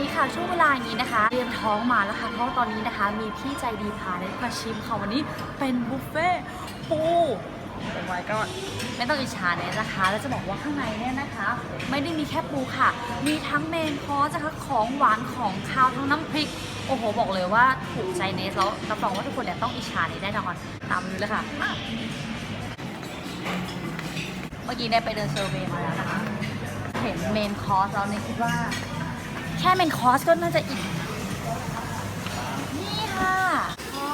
นี้ค่ะช่วงเวลาอย่างนี้นะคะเตรียมท้องมาแล้วค่ะเพราะว่าตอนนี้นะคะ มีพี่ใจดีพาได้มาชิมค่ะวันนี้เป็นบุฟเฟ่ปูโอ้ my god ไม่ต้องอิจฉาเนี่ยนะคะ แล้วจะบอกว่าข้างในเนี่ยนะคะ ไม่ได้มีแค่ปูค่ะ มีทั้งเมนคอร์สนะคะของหวานของคาวทั้งน้ำพริก โอ้โห บอกเลยว่าถูกใจเนสแล้วรับรองว่าทุกคนเนี่ยต้องอิจฉาเนสแน่นอนตามมาดูเลยค่ะ เมื่อกี้ได้ไปเดินเซอร์เวย์มาแล้วนะคะ เห็นเมนคอร์สแล้วเนี่ยคิดว่า แค่เมนคอร์สก็น่าจะอิ่มนี่ค่ะ อ๋อ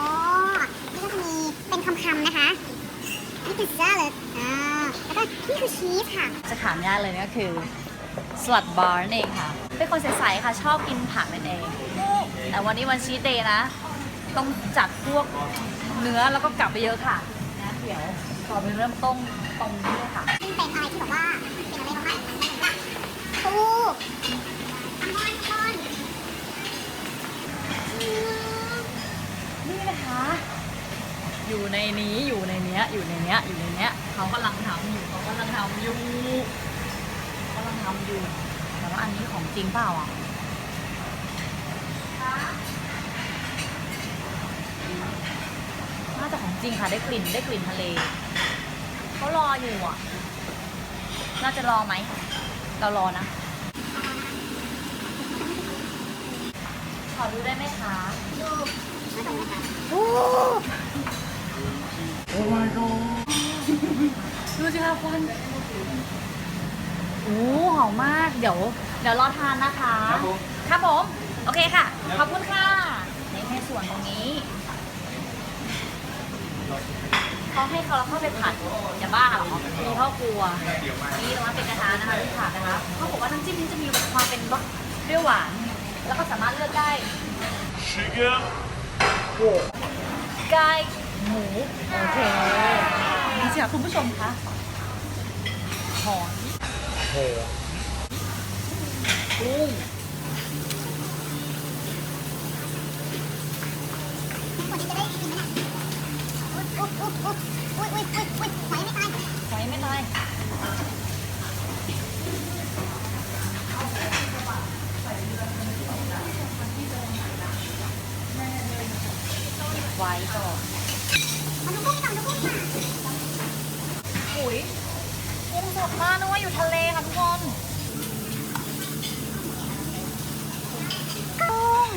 นี่ก็จะมีเป็นคำๆนะคะ นี่คือซาลัดอ่าแล้วก็นี่คือชีสค่ะ จะถามยากเลยก็คือสลัดบาร์นั่นเองค่ะ เป็นคนใสๆค่ะ ชอบกินผักนั่นเอง แต่วันนี้วันชีสเดย์นะ ต้องจัดพวกเนื้อแล้วก็กลับไปเยอะค่ะนะเดี๋ยวขอไปเริ่มต้นตรงนี้เลยค่ะซึ่งเป็นอะไรที่แบบว่าเป็นอะไรมากๆปูอัลมอนด์อัลมอนด์อืม นี่นะคะอยู่ในนี้อยู่ในเนี้ย อยู่ในเนี้ย อยู่ในเนี้ยเขากำลังทำอยู่เขากำลังทำอยู่เขากำลังทำอยู่แต่ว่าอันนี้ของจริงเปล่าอะน่าจะของจริงค่ะได้กลิ่นได้กลิ่นทะเลเขารออยู่อะ น่าจะรอไหมเรารอนะขอดูได้ไหมคะดู โอ้โอ้ my god ดูสิคะควันโอ้หอมมากเดี๋ยว เดี๋ยวรอทานนะคะ ครับผม ครับผม โอเคค่ะ ขอบคุณค่ะในแค่ส่วนตรงนี้เขาให้เขาเราเข้าไปผัดจะบ้าเหรอมีพ่อครัว นี่ตรงนั้นเป็นกระทะนะคะที่ผัดนะคะเขาบอกว่าน้ำจิ้มนี้จะมีความเป็นรสเปรี้ยวหวาน แล้วก็สามารถเลือกได้ ไก่หมูโอเคนี่สิคะคุณผู้ชมคะหอยเฮ้ยกุ้งอุ๊ยอุ๊ยอุ๊ยอุ๊ยอุ๊ยอุ๊ยไหวไม่ตายไหวไม่ตาย ไว้ก่อนมาดูกุ้งก่อนดูกุ้งค่ะอุยกุ้งสดมากนึกว่าอยู่ทะเลค่ะทุกคนกุ้ง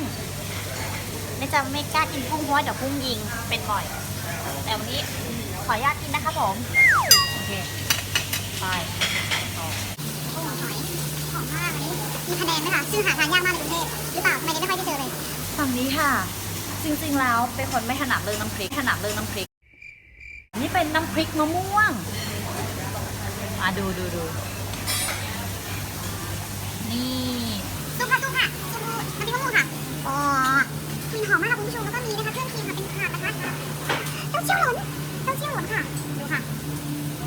ไม่จะไม่กล้ากินกุ้งเพราะว่าเดี๋ยวกุ้งยิงเป็นบ่อย แต่วันนี้ขออนุญาตกินนะคะผม โอเค ไปต่อโอ้หอยหอมมากอันนี้มีคะแนนไหมคะซึ่งหาทานยากมากในกรุงเทพหรือเปล่าทำไมไม่ค่อยได้เจอเลย ฝั่งนี้ค่ะ จริงๆ แล้วเป็นคนไม่ถนัดเรื่องน้ำพริกถนัดเรื่องน้ำพริก นี่เป็นน้ำพริกมะม่วงอะดูดูดูนี่ซุปค่ะซุปค่ะซุปน้ำพริกมะม่วงค่ะอ๋อกลิ่นหอมมากค่ะคุณผู้ชมแล้วก็มีนะคะเครื่องเคียงค่ะเป็นถาดนะคะเต้าเจี้ยวหลนเต้าเจี้ยวหลนค่ะดูค่ะ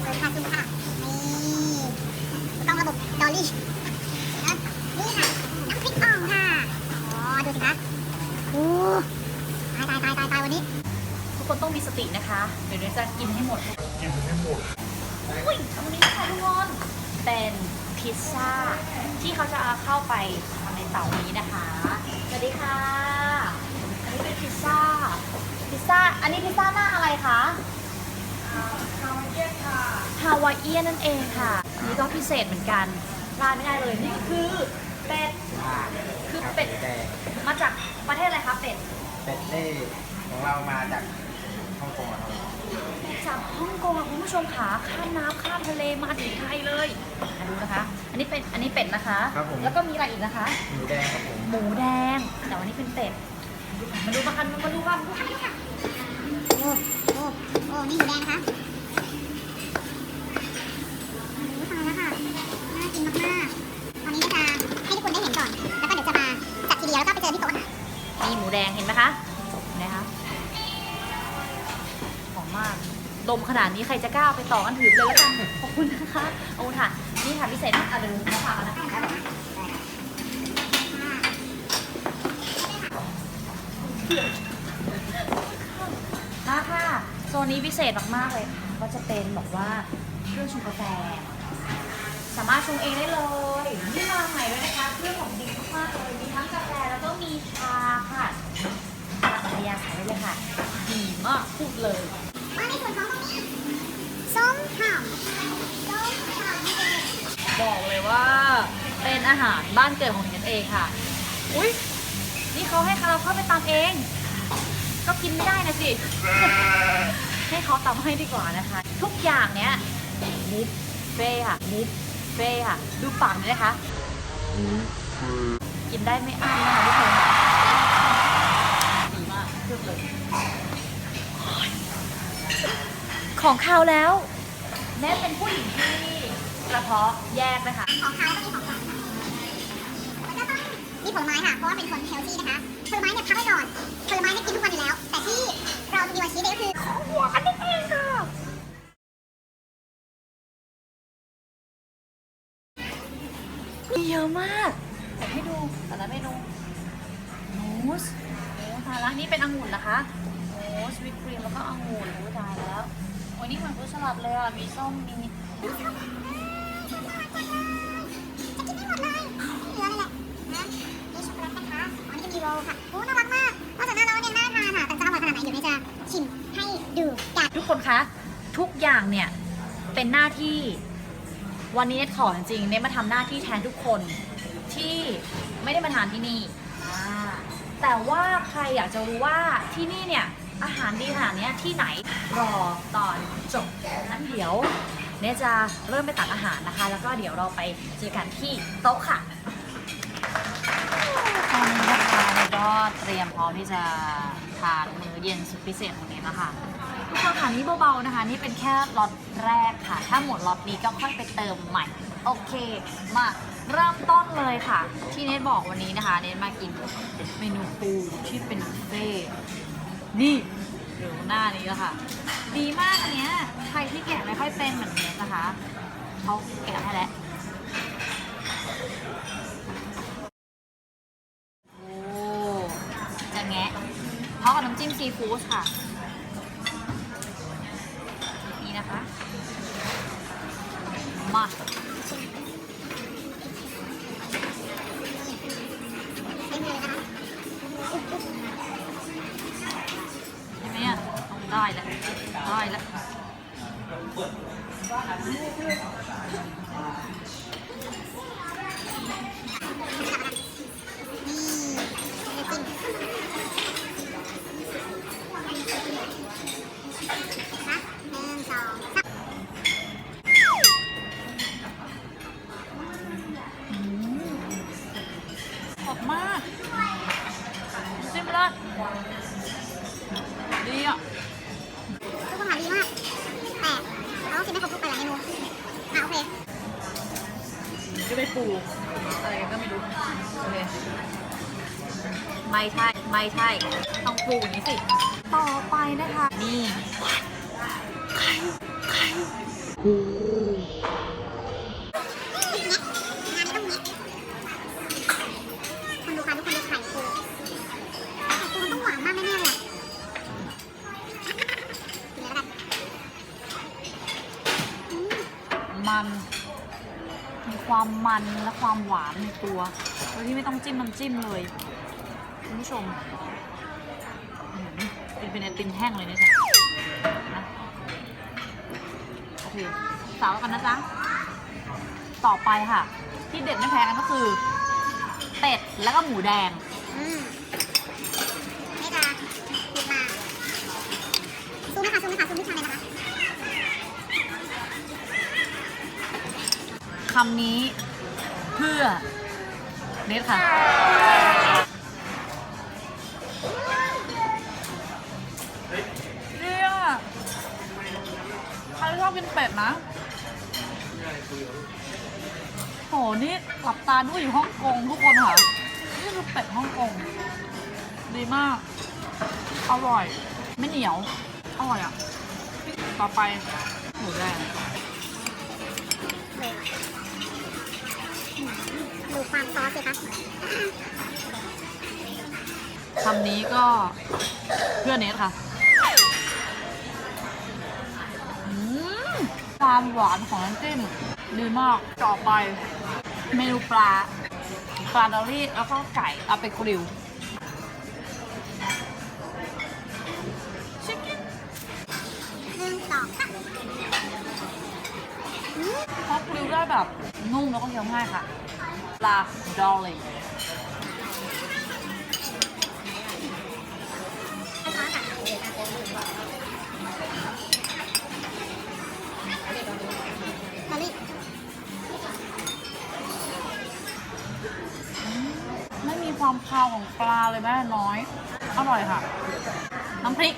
เลยค่ะซูมค่ะนี่ต้องระบบดอลลี่นะนี่ค่ะน้ำพริกอ่องค่ะอ๋อดูสิคะโอ้ วันนี้ ทุกคนต้องมีสตินะคะ เดี๋ยวเดี๋ยวจะกินให้หมด กินให้หมดอุ้ยวันนี้นะคะทุกคนเป็นพิซซ่าที่เขาจะเอาเข้าไปทำในเตานี้นะคะ สวัสดีค่ะ อันนี้เป็นพิซซ่า พิซซ่า อันนี้พิซซ่าหน้าอะไรคะฮาวายเอียนนั่นเองค่ะ อันนี้ก็พิเศษเหมือนกันพลาดไม่ได้เลย นี่คือเป็ด คือเป็ดแดงมาจากประเทศอะไรคะเป็ด เป็ดเล่ ของเรามาจากฮ่องกงอะครับจากฮ่องกงอะคุณผู้ชมขาข้ามน้ำข้ามทะเลมาถึงไทยเลยมาดูนะคะ อันนี้เป็นอันนี้เป็ดนะคะ ครับผม แล้วก็มีอะไรอีกนะคะ หมูแดงครับผม หมูแดง แต่วันนี้เป็นเป็ด มาดูมากันมาดูกันโอ้ โอ้ โอ้ นี่หมูแดงคะโอ้ตายแล้วค่ะ น่ากินมากๆ ตอนนี้ก็จะให้ทุกคนได้เห็นก่อน แล้วก็เดี๋ยวจะมาจัดทีเดียวแล้วก็ไปเจอที่โต๊ะอาหาร มีหมูแดงเห็นไหมคะ ดมขนาดนี้ใครจะกล้าไปต่อกันถือเลยแล้วกัน ขอบคุณนะคะโอ้ค่ะ นี่ค่ะพิเศษมากเอาเดินมาฝากกันนะคะมาค่ะ โซนนี้พิเศษมากๆเลยก็จะเป็นบอกว่าเครื่องชงกาแฟ สามารถชงเองได้เลยนี่มาใหม่ด้วยนะคะ เครื่องของดีมากๆเลย มีทั้งกาแฟแล้วก็มีชาค่ะตักภรรยาขายได้เลยค่ะ ดีมากพูดเลย ส้มหำบอกเลยว่าเป็นอาหารบ้านเกิดของฉันเองค่ะ อุ้ยนี่เขาให้คาราเข้าไปตามเอง ก็กินไม่ได้นะสิ ให้เขาตำให้ดีกว่านะคะ ทุกอย่างเนี้ยบุฟเฟ่ค่ะบุฟเฟ่ค่ะ ดูปากเลยนะคะ กินได้ไม่อั้นนะคะทุกคนดีมากเครื่องเลย ของคาวแล้ว แม้เป็นผู้หญิงที่กระเพาะแยกนะคะ ของเขาก็มีของหวานค่ะแล้วก็ต้องมีผลไม้ค่ะ เพราะว่าเป็นคนเฮลตี้นะคะ ผลไม้เนี่ยพักไว้ก่อน ผลไม้เนี่ยกินทุกวันอยู่แล้ว แต่ที่เราจะมีวันชีสเนี่ยก็คือของหวานนั่นเองค่ะมีเยอะมากเดี๋ยวให้ดูแต่ละเมนูมูสโอ้ตายละนี่เป็นองุ่นนะคะมูสวิปครีมแล้วก็องุ่นโอ้ตายแล้วโอ้ยนี่เหมือนฟรุตสลัดเลยอะ มีส้มมีจะกินไม่หมดเลยเหลือเลยแหละนะมีช็อกโลคะอ๋อนี่ะมีโลค่ะโอ้น่ารักมากนอกจากน่ารักเนี่ยน่าทานค่ะแต่จะอร่อยขนาดไหนเดี๋ยวเมย์จะชิมให้ดูกันทุกคนคะ ทุกอย่างเนี่ย เป็นหน้าที่ วันนี้เนทขอจริงๆเนทมาทำหน้าที่แทนทุกคนที่ไม่ได้มาทานที่นี่แต่ว่าใครอยากจะรู้ว่าที่นี่เนี่ย อาหารดีขนาดเนี้ยที่ไหนรอตอนจบนั้นเดี๋ยวเนทจะเริ่มไปตักอาหารนะคะ แล้วก็เดี๋ยวเราไปเจอกันที่โต๊ะค่ะตอนนี้นะคะเนทก็เตรียมพร้อมที่จะทานมื้อเย็นสุดพิเศษของเนทแล้วค่ะทุกคนค่ะนี่เบาๆนะคะ นี่เป็นแค่ล็อตแรกค่ะ ถ้าหมดล็อตนี้ก็ค่อยไปเติมใหม่ โอเค มาเริ่มต้นเลยค่ะ ที่เนทบอกวันนี้นะคะ เนทมากินเมนูปูที่เป็นบุฟเฟ่ต์ นี่หรือหน้านี้แล้วค่ะ ดีมากอันเนี้ย ใครที่แกะไม่ค่อยเป็นเหมือนเนี้ยนะคะเขาแกะให้แล้วโอ้จะแงะเพราะกับน้ำจิ้มซีฟู้ดค่ะ สดมากจิ้มเลยดีอะทุกคนหาดีมาก แต่เราต้องชิมให้ครบทุกแต่ละเมนูอะโอเคก็ไปปูอะไรกันก็ไม่รู้โอเคไม่ใช่ ไม่ใช่ ต้องปูอย่างนี้สิ ต่อไปนะคะ นี่ ความมันและความหวานในตัวโดยที่ไม่ต้องจิ้มน้ำจิ้มเลยคุณผู้ชมเป็นเป็นไอติมแห้งเลยเนี่ยจ้ะนะโอเคสาวกันนะจ๊ะต่อไปค่ะ ที่เด็ดไม่แพ้กันก็คือ เป็ดแล้วก็หมูแดงำนี้เพื่อเนทค่ะ เนี่ยใครชอบกินเป็ดนะ โห นี่หลับตาด้วยอยู่ฮ่องกงทุกคนค่ะ นี่คือเป็ดฮ่องกง ดีมาก อร่อย ไม่เหนียว อร่อยอะ ต่อไป หมูแดงเลยอืม ดูความซอสสิคะคำนี้ก็เพื่อเนทค่ะอืมความหวานของน้ำจิ้มดีมากต่อไป เมนูปลา ปลาดอลลี่แล้วก็ไก่เอาไปกริลชิคกี้หนึ่งสองสามอืมเขากริ้วได้แบบนุ่มแล้วก็เคี้ยวง่ายค่ะป ลาดอลลิงมาลิไม่มีความคาวของปลาเลยแม่น้อย อร่อยค่ะ น้ำพริก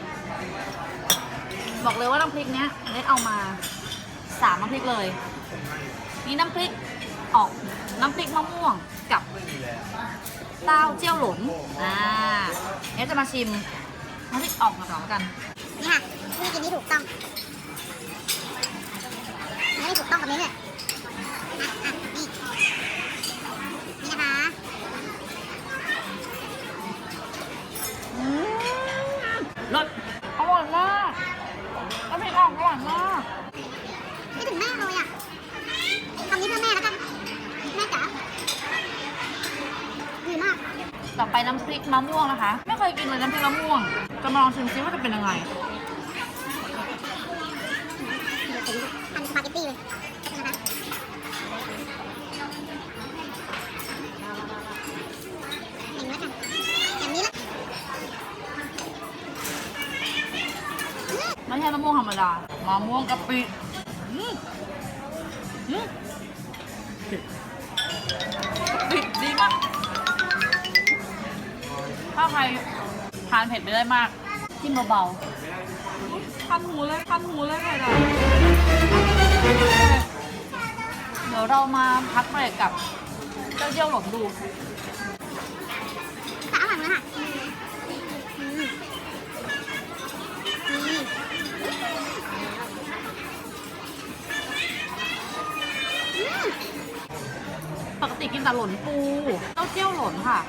บอกเลยว่าน้ำพริกเนี้ยเน็ตเอามาสามน้ำพริกเลยมีน้ำพริกออก น้ำพริกมะม่วงกับเต้าเจี้ยวหลนอ่าเน็ตจะมาชิมน้ำพริกออกมาก่อนแล้วกันนี่ค่ะวิธีกินที่ถูกต้องไม่ได้ถูกต้องกับนี้เลยอะอะนี่นี่นะคะอืมรสอร่อยมากน้ำพริกออกอร่อยมาก ไม่ถึงแม่เลยอะคำนี้เพื่อแม่แล้วกัน แม่จ๋าดีมาก ต่อไปน้ำพริกมะม่วงนะคะ ไม่เคยกินเลยน้ำพริกมะม่วงจะมาลองชิมซิว่าจะเป็นยังไงอันสปาเกตตี้เลยนะคะอย่างนี้แล้วกันอย่างนี้ละอืมไม่ใช่มะม่วงธรรมดามะม่วงกะปิอืมอืม ใครทานเผ็ดไม่ได้มาก จิ้มเบาๆคันหูเลยคันหูเลยค่ะเดี๋ยวเรามาพักเบรกกับเจ้าเจี้ยวหลงดูแต่อร่อยเลยค่ะอืมนี่อืมปกติกินแต่หล่นปูเต้าเจี้ยวหล่นค่ะ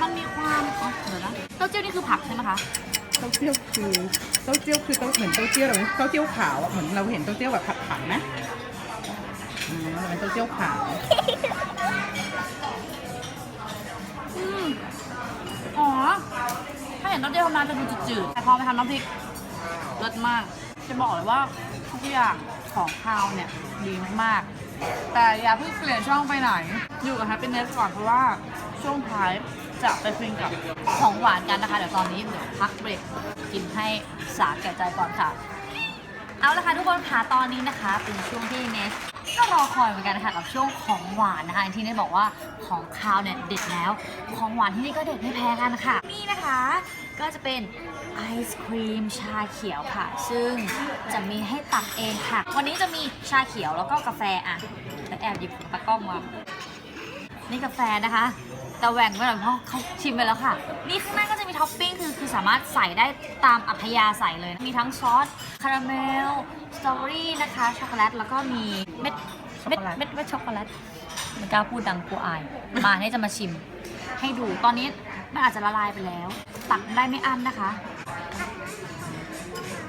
มันมีความอ๋อเดี๋ยวนะเต้าเจี้ยวนี่คือผักใช่ไหมคะ เต้าเจี้ยวคือเต้าเจี้ยวคือเต้าเหมือนเต้าเจี้ยวอะไรไหมเต้าเจี้ยวขาวอะเหมือนเราเห็นเต้าเจี้ยวแบบผัดผักไหมอืมมันเป็นเต้าเจี้ยวขาวอืมอ๋อ ถ้าเห็นเต้าเจี้ยวธรรมดาจะดูจืดๆ แต่พอไปทำน้ำพริกเลิศมาก จะบอกเลยว่าทุกอย่างของคาวเนี่ยดีมากๆ แต่อย่าเพิ่งเปลี่ยนช่องไปไหน อยู่กับ Happiness ก่อนเพราะว่าช่วงท้าย จะไปฟินกับของหวานกันนะคะ เดี๋ยวตอนนี้เดี๋ยวพักเบรกกินให้สาแก่ใจก่อนค่ะ เอาละค่ะทุกคนค่ะตอนนี้นะคะ เป็นช่วงที่เนสก็รอคอยเหมือนกันนะคะกับช่วงของหวานนะคะที่เนสบอกว่าของคาวเนี่ยเด็ดแล้ว ของหวานที่นี่ก็เด็ดไม่แพ้กันค่ะนี่นะคะก็จะเป็นไอศครีมชาเขียวค่ะ ซึ่งจะมีให้ตักเองค่ะ วันนี้จะมีชาเขียวแล้วก็กาแฟอะแล้วแอบหยิบตะกล้องมานี่กาแฟนะคะ แต่แหว่งไว้หน่อยเพราะเขาชิมไปแล้วค่ะ นี่ข้างหน้าก็จะมีท็อปปิ้งคือคือสามารถใส่ได้ตามอัธยาศัยเลย มีทั้งซอสคาราเมลสตรอเบอรี่นะคะช็อกโกแลตแล้วก็มีเม็ดเม็ดเม็ดเม็ดช็อกโกแลตไมันกล้าพูดดังกลัวอาย มาเนี่ยจะมาชิม ให้ดูตอนนี้มันอาจจะละลายไปแล้ว ตักได้ไม่อั้นนะคะ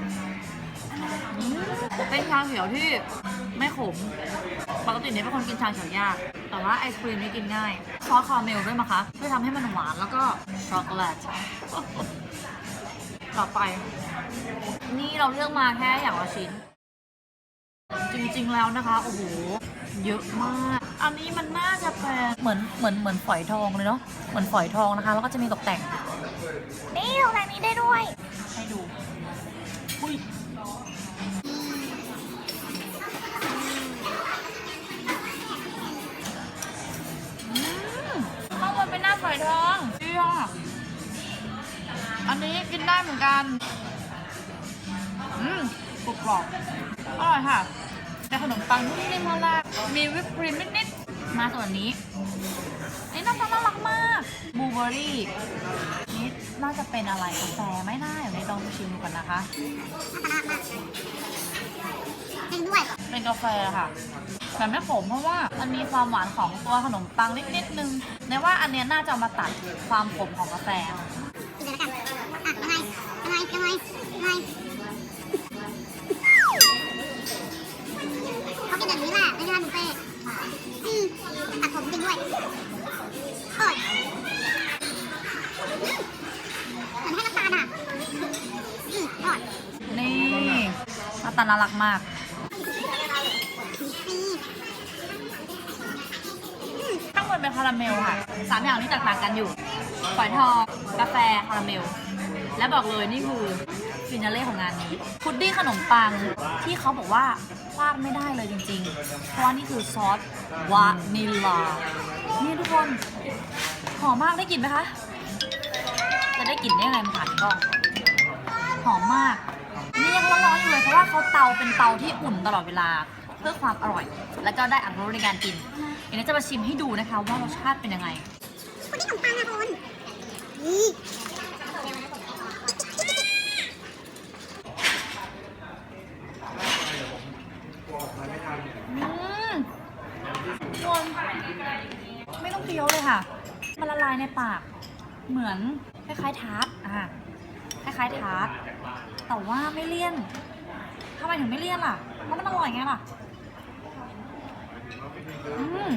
อืมเป็นชาเขียวที่ไม่ขม ปกติเนี่ยเป็นคนกินชาเขียวยาก แต่ว่าไอศครีมนี่กินง่ายซอสคาราเมลด้วยมั้งคะเพื่อทำให้มันหวานแล้วก็ช็อกโกแลตต่อไป นี่เราเลือกมาแค่อย่างละชิ้น จริงๆแล้วนะคะ โอ้โห เยอะมาก อันนี้มันน่าจะเป็นเหมือนเหมือนเหมือนฝอยทองเลยเนาะ เหมือนฝอยทองนะคะ แล้วก็จะมีตกแต่ง นี่ตรงไหนนี้ได้ด้วย ให้ดู อุ้ย หน้าฝอยทองดีอะอันนี้กินได้เหมือนกัน อืมกรุบกรอบอร่อยค่ะ แต่ขนมปังนุ่มๆมากๆมีวิปครีมนิดๆ มาส่วนนี้นี่น่าจะน่ารักมากบลูเบอร์รี่นี่น่าจะเป็นอะไรกาแฟไม่น่าเดี๋ยวในลองชิมดูกันนะคะน่าทานมากจริงด้วย เป็นกาแฟค่ะ แต่ไม่ขมเพราะว่ามันมีความหวานของตัวขนมปังนิดนิดๆนึงในว่าอันเนี้ยน่าจะเอามาตัดความขมของกาแฟกินเลยแล้วกันอะยังไงยังไงยังไงยังไงเขากินแบบนี้แหละไม่ใช่บุฟเฟ่ต์อืมตัดผมจริงด้วยอร่อยเหมือนให้น้ำตาลอะอืมอร่อยนี่หน้าตาน่ารักมาก มันเป็นคาราเมลค่ะสามอย่างนี้แตกต่างกันอยู่ฝอยทองกาแฟคาราเมล และบอกเลยนี่คือฟินาเล่ของงานนี้พุดดิ้งขนมปังที่เขาบอกว่าพลาดไม่ได้เลยจริงๆ เพราะว่านี่คือซอสวานิลลา นี่ทุกคนหอมมากได้กลิ่นไหมคะ จะได้กลิ่นได้ยังไงมาผ่านกล้องหอมมาก นี่ยังร้อนๆอยู่เลยเพราะว่าเขาเตาเป็นเตาที่อุ่นตลอดเวลา เพื่อความอร่อย แล้วก็ได้อัตรสในการกินเดี๋ยวนี้จะมาชิมให้ดูนะคะว่ารสชาติเป็นยังไงคุณนี่ขนมปังอะคุณนี่อืมทุกคนไม่ต้องเคี้ยวเลยค่ะ มันละลายในปาก เหมือนคล้ายๆทาร์ตอะคล้ายๆทาร์ตแต่ว่าไม่เลี่ยนทำไมถึงไม่เลี่ยนล่ะ เพราะมันอร่อยไงล่ะ อืม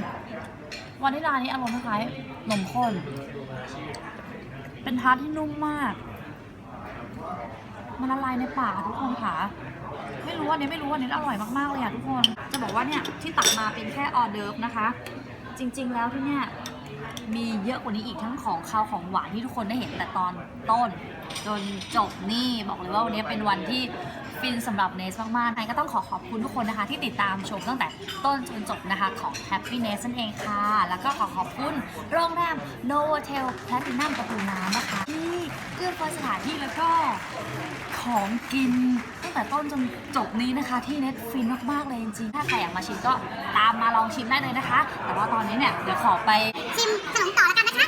วานิลลานี้อารมณ์คล้ายๆนมข้น เป็นทาร์ตที่นุ่มมาก มันละลายในปากทุกคนค่ะ ไม่รู้อันนี้ไม่รู้อันนี้อร่อยมากๆเลยอะทุกคน จะบอกว่าเนี่ยที่ตักมาเป็นแค่ออเดิร์ฟนะคะ จริง ๆ แล้วที่เนี่ยมีเยอะกว่านี้อีกทั้งของคาวของหวานที่ทุกคนได้เห็นแต่ตอนต้น จนจบนี่บอกเลยว่าวันนี้เป็นวันที่ ฟินสำหรับเนสมากๆไงก็ต้องขอขอบคุณทุกคนนะคะ ที่ติดตามชมตั้งแต่ต้นจนจบนะคะของ Happiness นั่นเองค่ะ แล้วก็ขอขอบคุณโรงแรม Novotel Platinum ประตูน้ำนะคะ ที่เอื้อเฟื้อสถานที่แล้วก็ของกินตั้งแต่ต้นจนจบนี้นะคะ ที่เน็ตฟินมากๆเลยจริงๆ ถ้าใครอยากมาชิมก็ตามมาลองชิมได้เลยนะคะ แต่ว่าตอนนี้เนี่ยเดี๋ยวขอไป ชิมขนมต่อแล้วกันนะคะ